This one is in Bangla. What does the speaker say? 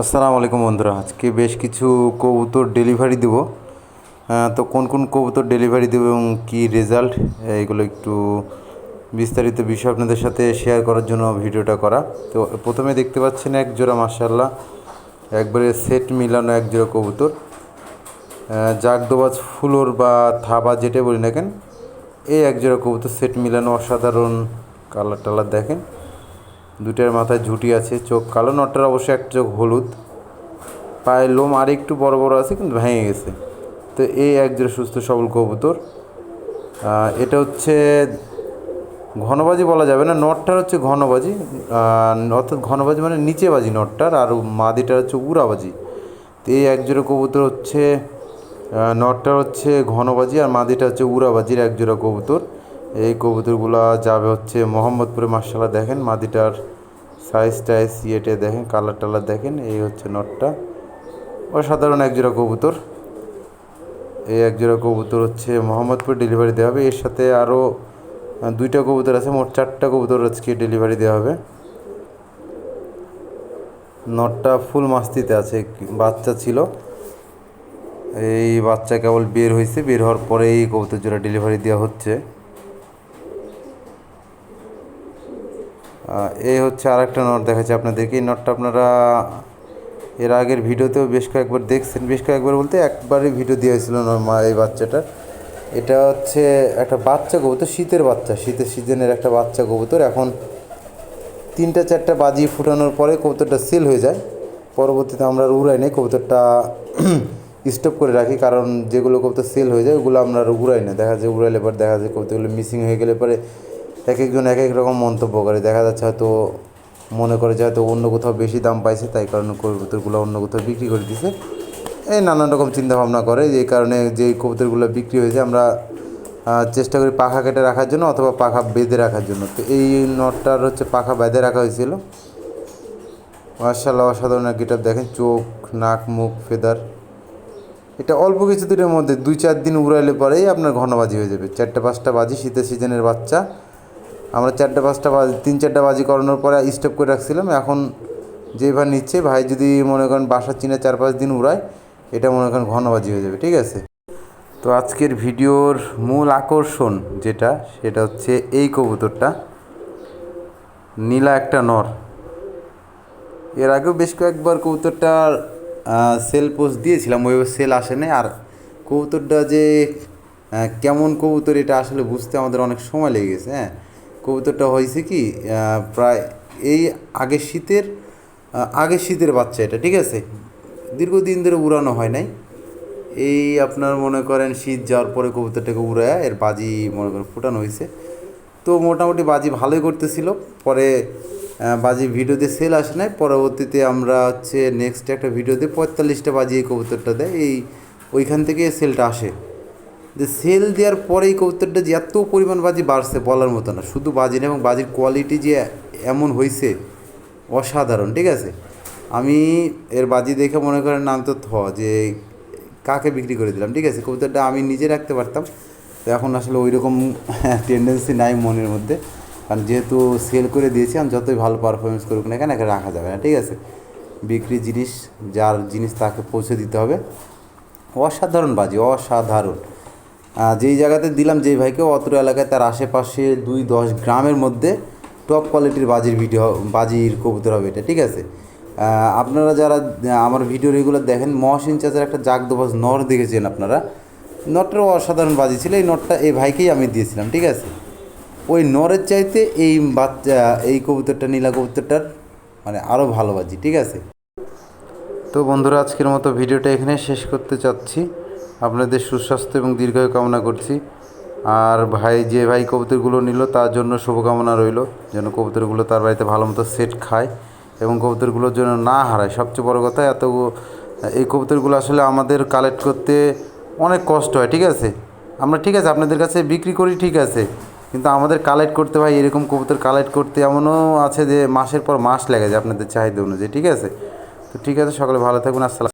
আসসালামু আলাইকুম বন্ধুরা। আজকে বেশ কিছু কবুতর ডেলিভারি দেবো। তো কোন কোন কবুতর ডেলিভারি দেবো এবং কী রেজাল্ট এগুলো একটু বিস্তারিত বিষয় আপনাদের সাথে শেয়ার করার জন্য ভিডিওটা করা। তো প্রথমে দেখতে পাচ্ছেন এক জোড়া মার্শাল্লাহ একবারে সেট মিলানো এক জোড়া কবুতর। জাগদোবাজ ফুলোর বা থাবা যেটা বলি না কেন, এই এক জোড়া কবুতর সেট মিলানো অসাধারণ কালার টালার দেখেন। দুটার মাথায় ঝুঁটি আছে চোখ কালো নটটার অবশ্যই এক চোখ হলুদ। পায়ের লোম আর একটু বড় বড় আছে কিন্তু ভেঙে গেছে। তো এই একজোড়া সুস্থ সবল কবুতর। এটা হচ্ছে ঘনবাজি বলা যাবে না নটটার হচ্ছে ঘনবাজি। অর্থাৎ ঘনবাজি মানে নিচে বাজি নটটার আর মাদিটার হচ্ছে উড়াবাজি। তো এই একজোড়া কবুতর হচ্ছে আহ, নটটার হচ্ছে ঘনবাজি আর মাদিটা হচ্ছে উড়াবাজির একজোড়া কবুতর। এই কবুতরগুলা যাবে হচ্ছে মোহাম্মদপুরে মার্শাল্লাহ দেখেন মাদিটার সাইজ টাইজ ইয়েটে দেখেন কালার টালার দেখেন, এই হচ্ছে নটটা অসাধারণ একজোড়া কবুতর। এই একজোড়া কবুতর হচ্ছে মোহাম্মদপুর ডেলিভারি দেওয়া হবে। এর সাথে আরও দুইটা কবুতর আছে, মোট চারটা কবুতর আজকে ডেলিভারি দেওয়া হবে। নটটা ফুল মাস্তিতে আছে, বাচ্চা ছিল। এই বাচ্চা কেবল বের হয়েছে, বের হওয়ার পরে এই কবুতর জোড়া ডেলিভারি দেওয়া হচ্ছে। এই হচ্ছে আর একটা নট দেখাচ্ছে আপনাদেরকে। এই নটটা আপনারা এর আগের ভিডিওতেও বেশ কয়েকবার দেখছেন। বেশ কয়েকবার বলতে একবারই ভিডিও দেওয়া হয়েছিল এই বাচ্চাটার এটা হচ্ছে একটা বাচ্চা কবুতর, শীতের বাচ্চা। শীতের সিজনের একটা বাচ্চা কবুতর। এখন তিনটা, চারটা বাজি ফুটানোর পরে কবুতরটা সেল হয়ে যায়। পরবর্তীতে আমরা উড়াই নেই। কবুতরটা স্টপ করে রাখি। কারণ যেগুলো কবুতর সেল হয়ে যায়, ওগুলো আমরা আর উড়াই না। দেখা যায় উড়াইলে পরে দেখা যায় কবুতরগুলো মিসিং হয়ে গেলে পরে এক একজন এক এক রকম মন্তব্য করে। দেখা যাচ্ছে হয়তো মনে করে যে হয়তো অন্য কোথাও বেশি দাম পাইছে, তাই কারণে কবুতরগুলো অন্য কোথাও বিক্রি করে দিছে। এই নানান রকম চিন্তা ভাবনা করে, যে কারণে যে কবুতরগুলো বিক্রি হয়েছে আমরা চেষ্টা করি পাখা কেটে রাখার জন্য অথবা পাখা বেঁধে রাখার জন্য। তো এই নটটার হচ্ছে পাখা বেঁধে রাখা হয়েছিল। মার্শাল্লাহ অসাধারণ গেটার দেখেন, চোখ, নাক, মুখ, ফেদার। এটা অল্প কিছু দিনের মধ্যে দুই চার দিন উড়াইলে পরেই আপনার ঘনবাজি হয়ে যাবে। চারটে পাঁচটা বাজি শীতের সিজনের বাচ্চা। আমরা চারটে, পাঁচটা বাজি, তিন, চারটা বাজি করানোর পরে স্টপ করে রাখছিলাম। এখন যে ভাই নিচ্ছে, ভাই যদি মনে করেন বাসা চিনে চার, পাঁচ দিন উড়ায়, এটা মনে করেন ঘনবাজি হয়ে যাবে, ঠিক আছে? তো আজকের ভিডিওর মূল আকর্ষণ যেটা, সেটা হচ্ছে এই কবুতরটা। নীলা একটা নর। এর আগেও বেশ কয়েকবার কবুতরটার সেল পোস্ট দিয়েছিলাম, ওইভাবে সেল আসে নাই। আর কবুতরটা যে কেমন কবুতর এটা আসলে বুঝতে আমাদের অনেক সময় লেগে গেছে হ্যাঁ? কবুতরটা হয়েছে কি প্রায় এই আগের শীতের আগের শীতের বাচ্চা এটা, ঠিক আছে? দীর্ঘদিন ধরে উড়ানো হয় নাই। এই আপনার মনে করেন শীত যাওয়ার পরে কবুতরটাকে উড়ায় এর বাজি মনে করেন ফুটানো হয়েছে। তো মোটামুটি বাজি ভালোই করতেছিল। পরে বাজি ভিডিওতে সেল আসে নাই। পরবর্তীতে আমরা হচ্ছে নেক্সট একটা ভিডিওতে পঁয়তাল্লিশটা বাজি এই কবুতরটা দেয়। এই ওইখান থেকে সেলটা আসে। যে সেল দেওয়ার পরে এই কবুতরটা যে এত পরিমাণ বাজি বাড়ছে বলার মতো না। শুধু বাজি না, এবং বাজির কোয়ালিটি যে এমন হয়েছে অসাধারণ, ঠিক আছে? আমি এর বাজি দেখে মনে করেন নাম তো থ যে কাকে বিক্রি করে দিলাম, ঠিক আছে? কবুতরটা আমি নিজে রাখতে পারতাম। তো এখন আসলে ওই রকম টেন্ডেন্সি নাই মনের মধ্যে। কারণ যেহেতু সেল করে দিয়েছি, আমি যতই ভালো পারফরমেন্স করুক না কেন, একে রাখা যাবে না, ঠিক আছে? বিক্রি জিনিস, যার জিনিস তাকে পৌঁছে দিতে হবে। অসাধারণ বাজি, অসাধারণ। যেই জায়গাতে দিলাম, যেই ভাইকে অত্র এলাকায় তার আশেপাশে দুই দশ গ্রামের মধ্যে টপ কোয়ালিটির বাজির ভিডিও বাজির কবুতর হবে এটা, ঠিক আছে? আপনারা যারা আমার ভিডিও রেগুলার দেখেন, মহসিন চাচার একটা জাগদোবাজ নর দেখেছেন আপনারা? নটটাও অসাধারণ বাজি ছিল, এই নটটা এই ভাইকেই আমি দিয়েছিলাম, ঠিক আছে? ওই নরের চাইতে এই বাচ্চা, এই কবুতরটা, নীলা কবুতরটার মানে আরও ভালো বাজি, ঠিক আছে? তো বন্ধুরা, আজকের মতো ভিডিওটা এখানে শেষ করতে চাচ্ছি। আপনাদের সুস্বাস্থ্য এবং দীর্ঘায়ু কামনা করছি। আর ভাই, যে ভাই কবুতরগুলো নিল, তার জন্য শুভকামনা রইল, যেন কবুতরগুলো তার বাড়িতে ভালো মতো সেট খায় এবং কবুতরগুলোর জন্য না হারায়। সবচেয়ে বড় কথা, এত এই কবুতরগুলো আসলে আমাদের কালেক্ট করতে অনেক কষ্ট হয়, ঠিক আছে? আমরা ঠিক আছে, আপনাদের কাছে বিক্রি করি, ঠিক আছে। কিন্তু আমাদের কালেক্ট করতে ভাই, এরকম কবুতর কালেক্ট করতে এমনও আছে যে, মাসের পর মাস লেগে যায় আপনাদের চাহিদা অনুযায়ী, ঠিক আছে? তো ঠিক আছে, সকালে ভালো থাকবেন আসসালাম